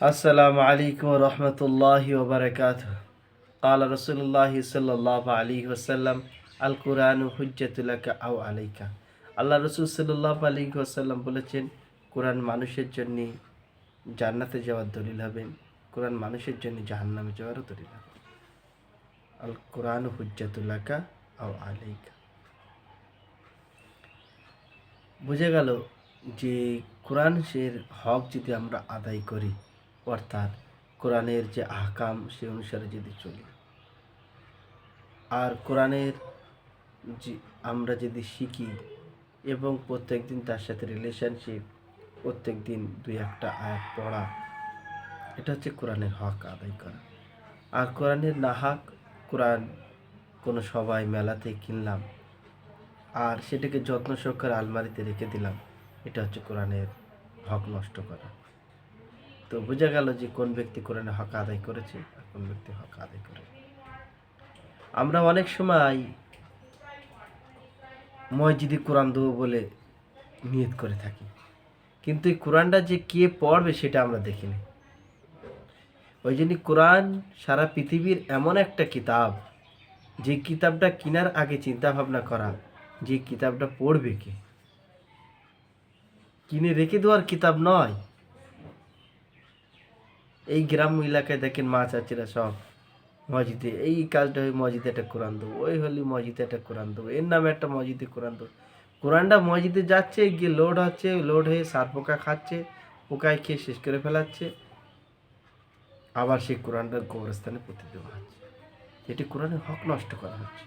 السلام عليكم ورحمة الله وبركاته قال رسول الله صلى الله عليه وسلم القرآن حجة لك أو عليك আল্লাহ রসুল সাল্লাহ আলী ওসাল্লাম বলেছেন কোরআন মানুষের জন্য জান্নাতে যাওয়ার দলিল হবে কোরআন মানুষের জন্য জাহান্নামে যাওয়ারও দলিল হবে আল কোরআন হুজ্জাতুল্লাকা আও আলাইকা বুঝে গেল যে কোরআন সের হক যদি আমরা আদায় করি অর্থাৎ কোরআনের যে আহকাম, সে অনুসারে যদি চলি। আর কোরআনের যে আমরা যদি শিখি এবং প্রত্যেক দিন তার সাথে রিলেশনশিপ প্রত্যেক দিন দুই একটা আয়াত পড়া, এটা হচ্ছে কোরআনের হক আদায় করা। আর কোরআনের না হক, কোরআন কোনো সবাই মেলাতে কিনলাম, আর সেটাকে যত্ন সহকারে আলমারিতে রেখে দিলাম, এটা হচ্ছে কোরআনের হক নষ্ট করা। তো বোঝা গেল যে কোন ব্যক্তি কোরআনের হক আদায় করেছে আর কোন ব্যক্তি হক আদায় করে আমরা অনেক সময় মসজিদে কোরআন দেবো বলে নিয়ত করে থাকি। কিন্তু এই কোরআনটা যে কে পড়বে সেটা আমরা দেখিনি। ওই জন্য কোরআন সারা পৃথিবীর এমন একটা কিতাব, যে কিতাবটা কেনার আগে চিন্তা ভাবনা করা, যে কিতাবটা পড়বে কে? কিনে রেখে দেওয়ার কিতাব নয়। এই গ্রাম এলাকায় দেখেন মা চাচিরা সব মসজিদে, এই কাজটা হয় মসজিদে একটা কোরআন দেবো, ওই হলে মসজিদে একটা কোরআন দেবো, এর নামে একটা মসজিদে কোরআন দেবো। কোরআনটা মসজিদে যাচ্ছে, গিয়ে লোড হচ্ছে লোড হয়ে সার পোকা খাচ্ছে, পোকায় খেয়ে শেষ করে ফেলাচ্ছে। আবার সেই কোরআনটার কবরস্থানে পুঁতে দেওয়া হচ্ছে। এটি কোরআনের হক নষ্ট করা হচ্ছে।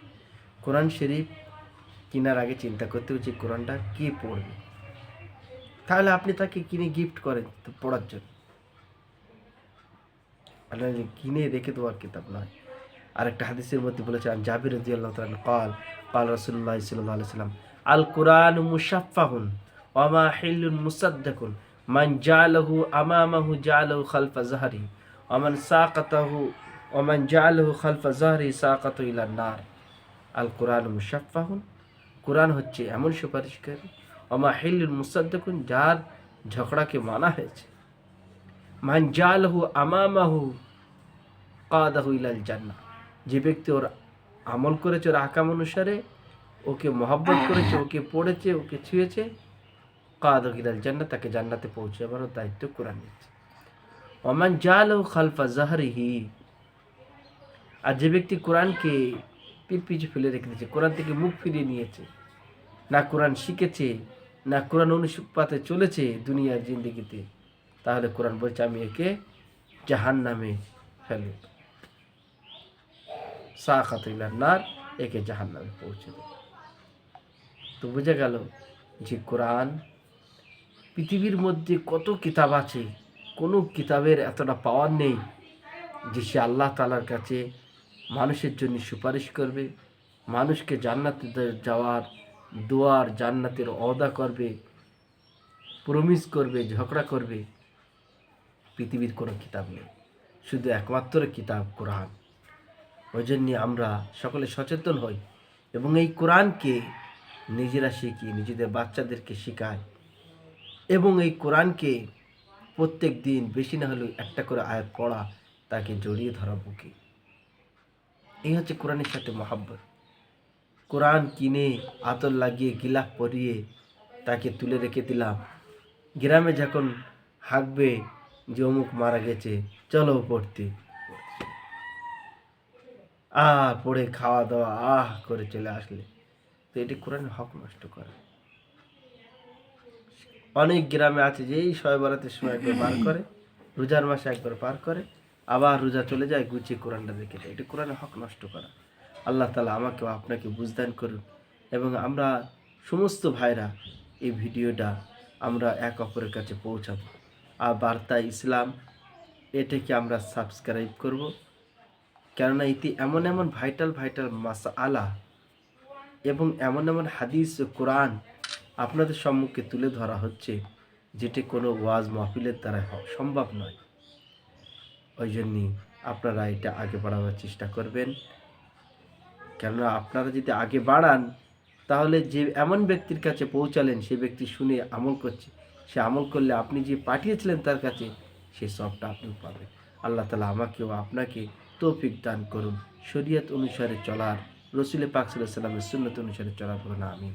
কোরআন শরীফ কেনার আগে চিন্তা করতে হচ্ছে কোরআনটা কে পড়বে? তাহলে আপনি তাকে কিনে গিফট করেন পড়ার জন্য। মানে কিনে রেখে দেওয়ার কিতাব নয়। আরেকটা হাদিসের মধ্যে বলেছেন জাবির রদি আল্লাহ তালান কল কল রসুল্লাহ সাল্লাহ সাল্লাম, আল কোরআন মুসাফাহুন ওমা হিল্লুন মুসাদ্দাকুন, মান জালহু আমামাহু জালহু খালফা জাহারি ওমান সাকাতাহু ওমান জালহু খালফা জাহারি সাকাত ইলা নার। আল কোরআন মুসাফাহুন কোরআন হচ্ছে এমন সুপারিশকারী ওমা হিল্লুন দেখুন যার ঝগড়াকে মানা হয়েছে। মান জালহু আমামাহু কাদাহু ইলাল জান্নাহ। যে ব্যক্তি ওর আমল করেছে ওর আকাম অনুসারে, ওকে মহব্বত করেছে, ওকে পড়েছে, ওকে ছুঁয়েছে, কাদাহু ইলাল জান্নাহ, তাকে জান্নাতে পৌঁছে পৌঁছাবারও দায়িত্ব কোরআন নিচ্ছে অমান জালহু খালফা জাহরিহি। আর যে ব্যক্তি কোরআনকে পিছু ফেলে রেখে দিয়েছে, কোরআন থেকে মুখ ফিরিয়ে নিয়েছে, না কোরআন শিখেছে, না কোরআন অনুসুপাতে চলেছে দুনিয়ার জিন্দগিতে তাহলে কোরআন বলছে, আমি একে জাহান নামে ফেলে সাখাতিলার নার, একে জাহান নামে পৌঁছে দেব। তো বোঝা গেল যে কোরআন পৃথিবীর মধ্যে কত কিতাব আছে, কোনো কিতাবের এতটা পাওয়ার নেই যে সে আল্লাহ তালার কাছে মানুষের জন্য সুপারিশ করবে, মানুষকে জান্নাতে যাওয়ার দোয়ার জান্নাতের অদা করবে প্রমিস করবে, ঝগড়া করবে। পৃথিবীর কোনো কিতাব নেই। শুধু একমাত্র কিতাব কোরআন। ওই জন্যে আমরা সকলে সচেতন হই এবং এই কোরআনকে নিজেরা শিখি নিজেদের বাচ্চাদেরকে শেখাই এবং এই কোরআনকে প্রত্যেক দিন বেশি না হলেও একটা করে আয়াত পড়া তাকে জড়িয়ে ধরা বুকে। এই হচ্ছে কোরআনের সাথে মহাব্বত। কোরআন কিনে, আতর লাগিয়ে, গিলাফ পরিয়ে তাকে তুলে রেখে দিলাম। গ্রামে যখন হাঁকবে যে অমুক মারা গেছে, চলো পড়তে। আর পড়ে খাওয়া দাওয়া, আহ, করে চলে আসলে। তো এটি কোরআন হক নষ্ট করে। অনেক গ্রামে আছে যে এই শয় বরাতের সময় একবার পার করে, রোজার মাসে একবার পার করে, আবার রোজা চলে যায়, গুছিয়ে কোরআনটা দেখে এটি কোরআনের হক নষ্ট করা। আল্লাহ তালা আমাকেও আপনাকে বুঝদান করুন এবং আমরা সমস্ত ভাইরা এই ভিডিওটা আমরা এক অপরের কাছে পৌঁছাবো। আর বার্তা ইসলাম, এটাকে আমরা সাবস্ক্রাইব করব। কেননা এতে এমন এমন ভাইটাল ভাইটাল মাসা আলা এবং এমন এমন হাদিস ও কোরআন আপনাদের সম্মুখে তুলে ধরা হচ্ছে, যেটি কোনো ওয়াজ মাহফিলের দ্বারা সম্ভব নয়। ওই জন্যই আপনারা এটা আগে বাড়াবার চেষ্টা করবেন। কেননা আপনারা যদি আগে বাড়ান, তাহলে যে এমন ব্যক্তির কাছে পৌঁছালেন, সে ব্যক্তি শুনে আমল করছে। সে আমল করলে আপনি যে পাঠিয়েছিলেন তার কাছে, সে সবটা আপনিও পাবেন। আল্লাহ তালা আমাকেও আপনাকে তৌফিক দান করুন। শরীয়ত অনুসারে চলার রসুল পাক সাল্লাহ সাল্লামের সুন্নত অনুসারে চলার করুন আমিন।